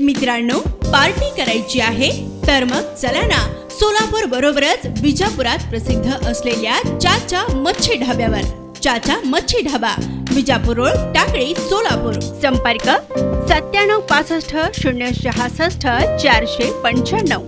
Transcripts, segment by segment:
मित्रांनो पार्टी करायची आहे तर मग चला ना सोलापूर बरोबरच विजापुरात प्रसिद्ध असलेल्या चाचा मच्छी ढाब्यावर. चाचा मच्छी ढाबा विजापूर रोड टाकळी सोलापूर. संपर्क सत्त्याण्णव पासष्ट शून्य सहासष्ट चारशे पंच्याण्णव.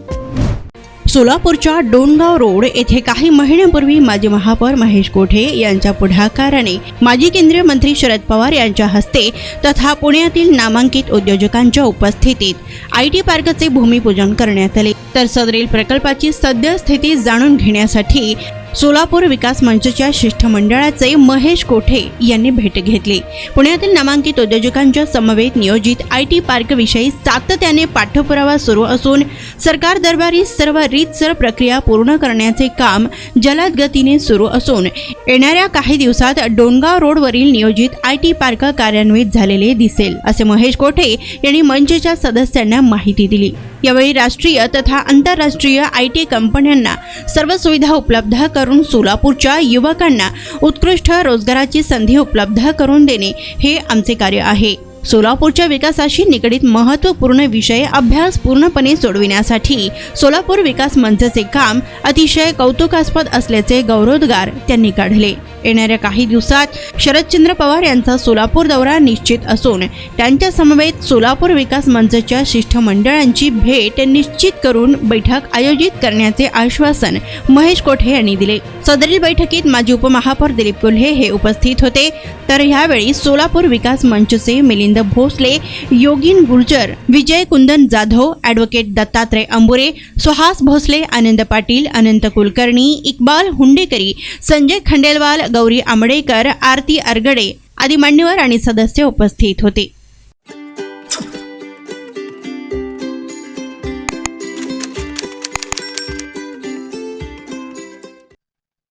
सोलापूरच्या डोणगाव रोड येथे काही महिन्यांपूर्वी माजी महापौर महेश कोठे यांच्या पुढाकाराने माजी केंद्रीय मंत्री शरद पवार यांच्या हस्ते तथा पुण्यातील नामांकित उद्योजकांच्या उपस्थितीत आय टी पार्कचे भूमिपूजन करण्यात आले. तर सदरील प्रकल्पाची सद्यस्थिती जाणून घेण्यासाठी सोलापूर विकास मंचच्या शिष्टमंडळाचे महेश कोठे यांनी भेट घेतली. पुण्यातील नामांकित उद्योजकांच्या समवेत नियोजित आय टी पार्क विषयी सातत्याने पाठपुरावा सुरू असून सरकार दरबारी सर्व रीतसर प्रक्रिया पूर्ण करण्याचे काम जलद गतीने सुरू असून येणाऱ्या काही दिवसात डोणगाव रोडवरील नियोजित आय टी पार्क कार्यान्वित झालेले दिसेल असे महेश कोठे यांनी मंचच्या सदस्यांना माहिती दिली. यावेळी राष्ट्रीय तथा आंतरराष्ट्रीय आय टी कंपन्यांना सर्व सुविधा उपलब्ध करून सोलापूरच्या युवकांना उत्कृष्ट रोजगाराची संधी उपलब्ध करून देणे हे आमचे कार्य आहे. सोलापूरच्या विकासाशी निगडीत महत्त्वपूर्ण विषय अभ्यास पूर्णपणे सोडविण्यासाठी सोलापूर विकास मंचचे काम अतिशय कौतुकास्पद असल्याचे गौरवोद्गार त्यांनी काढले. येणाऱ्या काही दिवसात शरदचंद्र पवार यांचा सोलापूर दौरा निश्चित असून त्यांच्या समवेत सोलापूर विकास मंचच्या शिष्टमंडळांची भेट निश्चित करून बैठक आयोजित करण्याचे आश्वासन महेश कोठे यांनी दिले. सदरील बैठकीत माजी उपमहापौर दिलीप कोल्हे हे उपस्थित होते. तर यावेळी सोलापूर विकास मंचचे मिलिंद भोसले योगीन गुर्जर विजय कुंदन जाधव ॲडव्होकेट दत्तात्रय अंबुरे सुहास भोसले आनंद पाटील अनंत कुलकर्णी इक्बाल हुंडेकरी संजय खंडेलवाल गौरी आंबडेकर आरती अरगडे आदी मान्यवर आणि सदस्य उपस्थित होते.